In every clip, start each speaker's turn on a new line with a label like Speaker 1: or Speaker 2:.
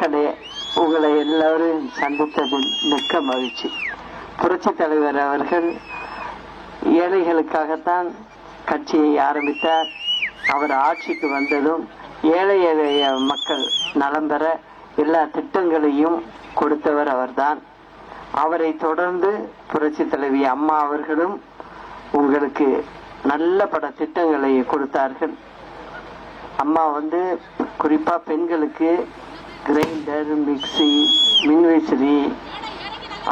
Speaker 1: மக்களே உங்களை எல்லோரும் சந்தித்ததில் மிக்க மகிழ்ச்சி. புரட்சி தலைவர் அவர்கள் ஏழைகளுக்காகத்தான் கட்சியை ஆரம்பித்தார். அவர் ஆட்சிக்கு வந்ததும் ஏழை எளிய மக்கள் நலம் பெற எல்லா திட்டங்களையும் கொடுத்தவர் அவர்தான். அவரை தொடர்ந்து புரட்சி தலைவி அம்மா அவர்களும் உங்களுக்கு நல்ல பட திட்டங்களை கொடுத்தார்கள். அம்மா வந்து குறிப்பா பெண்களுக்கு கிரைண்டர் மிக்சி மின்விசிறி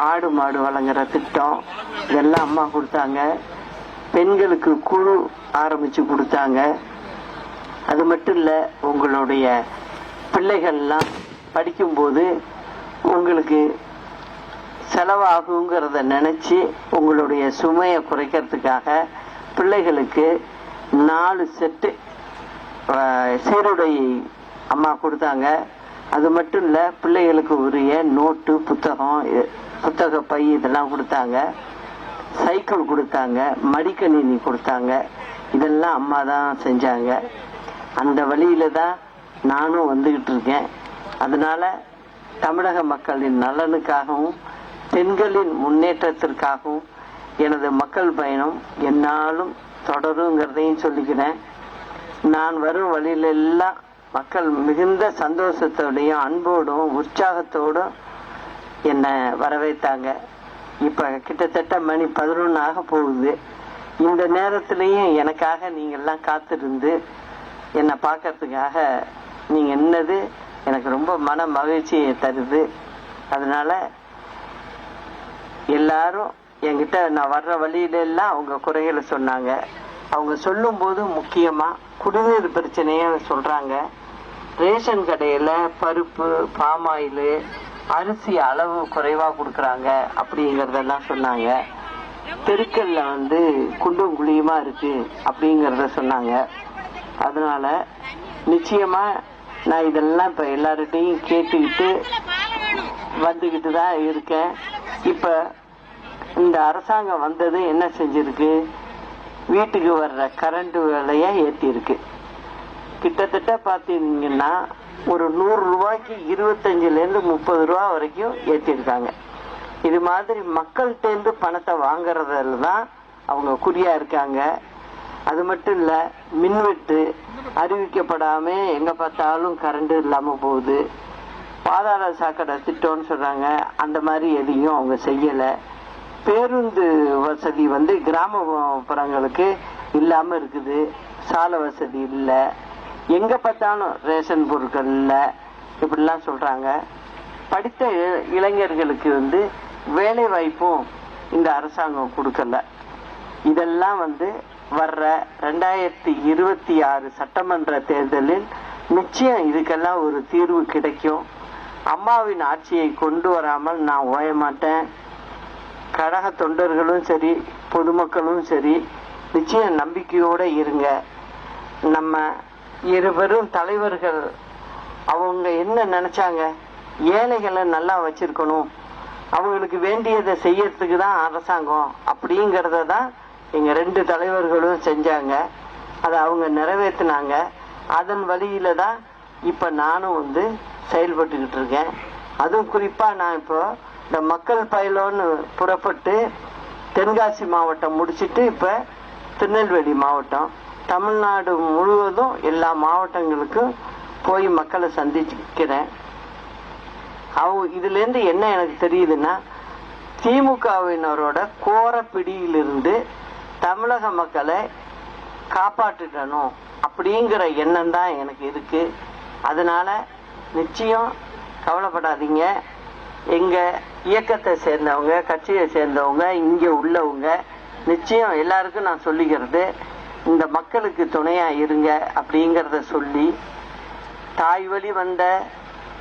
Speaker 1: ஆடு மாடு வழங்குற திட்டம் இதெல்லாம் அம்மா கொடுத்தாங்க. பெண்களுக்கு குழு ஆரம்பிச்சு கொடுத்தாங்க. அது மட்டும் இல்லை உங்களுடைய பிள்ளைகள்லாம் படிக்கும்போது உங்களுக்கு செலவாகுங்கிறத நினச்சி உங்களுடைய சுமையை குறைக்கிறதுக்காக பிள்ளைகளுக்கு நாலு செட்டு சீருடை அம்மா கொடுத்தாங்க. அது மட்டும் இல்ல பிள்ளைகளுக்கு உரிய நோட்டு புத்தகம் புத்தக பை இதெல்லாம் கொடுத்தாங்க. சைக்கிள் கொடுத்தாங்க மடிக்கணினி கொடுத்தாங்க. இதெல்லாம் அம்மா தான் செஞ்சாங்க. அந்த வழியில தான் நானும் வந்துகிட்டு இருக்கேன். அதனால தமிழக மக்களின் நலனுக்காகவும் பெண்களின் முன்னேற்றத்திற்காகவும் எனது மக்கள் பயணம் என்னாலும் தொடருங்கிறதையும் சொல்லிக்கிறேன். நான் வரும் வழியில எல்லாம் மக்கள் மிகுந்த சந்தோஷத்தோடையும் அன்போடும் உற்சாகத்தோடும் என்னை வரவேற்றாங்க. இப்போ கிட்டத்தட்ட மணி பதினொன்று ஆக போகுது. இந்த நேரத்துலையும் எனக்காக நீங்கள்லாம் காத்திருந்து என்னை பார்க்கறதுக்காக நீங்கள் என்னது எனக்கு ரொம்ப மன மகிழ்ச்சியை தருது. அதனால எல்லாரும் என்கிட்ட நான் வர்ற வழியிலெல்லாம் அவங்க குறைகளை சொன்னாங்க. அவங்க சொல்லும்போது முக்கியமா குடிநீர் பிரச்சனையை சொல்றாங்க. ரேஷன் கடையில பருப்பு பாமாயில் அரிசி அளவு குறைவா கொடுக்குறாங்க அப்படிங்கறதெல்லாம் சொன்னாங்க. தெருக்கல்ல வந்து குண்டும் குழியுமா இருக்கு அப்படிங்கறத சொன்னாங்க. அதனால நிச்சயமா நான் இதெல்லாம் இப்ப எல்லார்கிட்டையும் கேட்டுக்கிட்டு வந்துகிட்டு தான் இருக்கேன். இப்ப இந்த அரசாங்கம் வந்தது என்ன செஞ்சிருக்கு? வீட்டுக்கு வர்ற கரண்ட் விலைய ஏற்றிருக்கு கிட்டத்தட்ட பார்த்தீங்கன்னா ஒரு நூறு ரூபாய்க்கு இருபத்தஞ்சிலேருந்து முப்பது ரூபா வரைக்கும் ஏற்றிருக்காங்க இது மாதிரி மக்கள்கிட்டேருந்து பணத்தை வாங்குறதுல தான் அவங்க குறியா இருக்காங்க. அது மட்டும் இல்லை மின்வெட்டு அறிவிக்கப்படாம எங்கே பார்த்தாலும் கரண்ட் இல்லாமல் போகுது. பாதாள சாக்கடை திட்டம்னு சொல்கிறாங்க அந்த மாதிரி எதையும் அவங்க செய்யலை. பேருந்து வசதி வந்து கிராமப்புறங்களுக்கு இல்லாம இருக்குது. சாலை வசதி இல்ல. எங்க பார்த்தாலும் ரேஷன் பொருட்கள் இல்ல. இப்படிலாம் சொல்றாங்க. படித்த இ- இளைஞர்களுக்கு வந்து வேலை வாய்ப்பும் இந்த அரசாங்கம் கொடுக்கல. இதெல்லாம் வந்து வர்ற ரெண்டாயிரத்தி இருபத்தி ஆறு சட்டமன்ற தேர்தலில் நிச்சயம் இதுக்கெல்லாம் ஒரு தீர்வு கிடைக்கும். அம்மாவின் ஆட்சியை கொண்டு வராமல் நான் ஓய மாட்டேன் கழக தொண்டர்களும் சரி பொதுமக்களும் சரி நிச்சயம் நம்பிக்கையோடு இருங்க. நம்ம இருவரும் தலைவர்கள் அவங்க என்ன நினைச்சாங்க? ஏழைகளை நல்லா வச்சிருக்கணும். அவங்களுக்கு வேண்டியதை செய்யறதுக்கு தான் அரசாங்கம் அப்படிங்கிறத தான் எங்க ரெண்டு தலைவர்களும் செஞ்சாங்க. அதை அவங்க நிறைவேற்றினாங்க அதன் வழியில தான் இப்ப நானும் வந்து செயல்பட்டுக்கிட்டு இருக்கேன். அதுவும் குறிப்பா நான் இப்போ இந்த மக்கள் பயிலோன்னு புறப்பட்டு தென்காசி மாவட்டம் முடிச்சிட்டு இப்போ திருநெல்வேலி மாவட்டம். தமிழ்நாடு முழுவதும் எல்லா மாவட்டங்களுக்கும் போய் மக்களை சந்திக்கிறேன். அவங்க இதுலேருந்து என்ன எனக்கு தெரியுதுன்னா திமுகவினரோட கோர பிடியிலிருந்து தமிழக மக்களை காப்பாற்றிடணும் அப்படிங்கிற எண்ணம் தான் எனக்கு இருக்கு. அதனால நிச்சயம் கவலைப்படாதீங்க. எங்க இயக்கத்தை சேர்ந்தவங்க கட்சியை சேர்ந்தவங்க இங்க உள்ளவங்க நிச்சயம் எல்லாருக்கும் நான் சொல்லிக்கிறது இந்த மக்களுக்கு துணையா இருங்க அப்படிங்கிறத சொல்லி தாய் வழி வந்த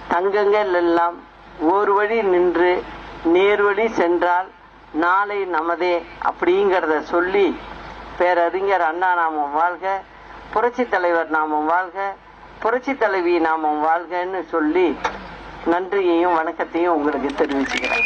Speaker 1: தங்கங்கள் எல்லாம் ஒரு வழி நின்று நேர்வழி சென்றால் நாளை நமதே அப்படிங்கிறத சொல்லி பேரறிஞர் அண்ணா நாமம் வாழ்க புரட்சி தலைவர் நாமம் வாழ்க புரட்சி தலைவி நாமம் வாழ்கன்னு சொல்லி நன்றியையும் வணக்கத்தையும் உங்களுக்கு தெரிவிச்சுக்கிறேன்.